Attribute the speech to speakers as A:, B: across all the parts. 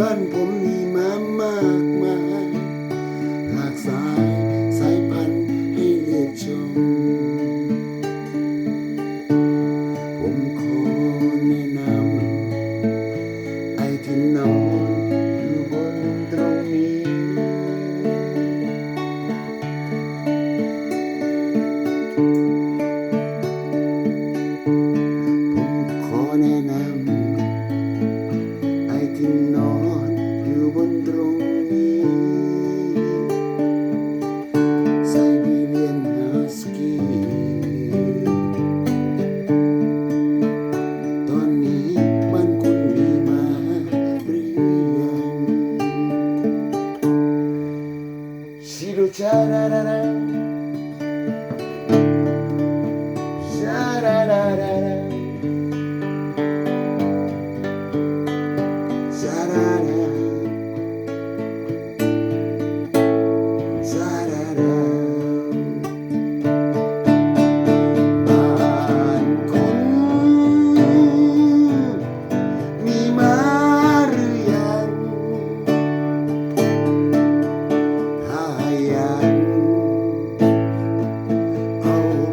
A: บ้านผมมีม้ามากมายหลากสายสายพันธุ์ให้เลือกชม ผมขอแนะนำไอ้ที่นอนอยู่บนตรงนี้ ผมขอแนะนำไอ้ที่นอน ชิโ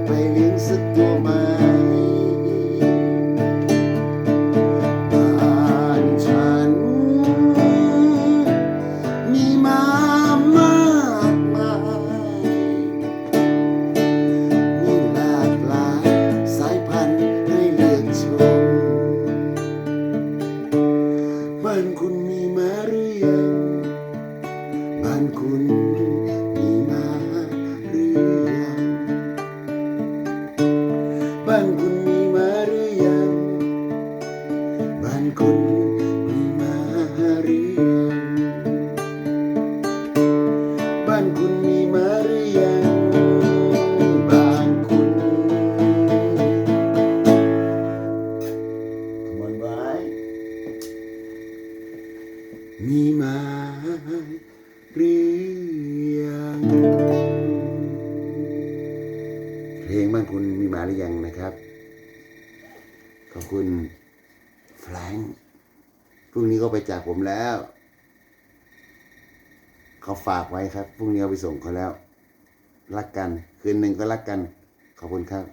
A: ไปเลี้ยงสักตัวไหมบ้านฉันมีมามากมายมีหลากหลายสายพันธุ์ให้เลือกชมบ้านคุณมีมาหรือยังบ้านคุณ มีมาหรือยังบ้านคุณมีมาหรือยังบ้านคุณ Come on, bye. มีมาหรือยังเพลงบ้านคุณมีมาหรือยังนะครับ ขอบคุณ แฟรงค์พรุ่งนี้ก็ไปจากผมแล้ว เขาฝากไว้ครับ พรุ่งนี้เอาไปส่งเขาแล้ว รักกัน คืนหนึ่งก็รักกัน ขอบคุณครับ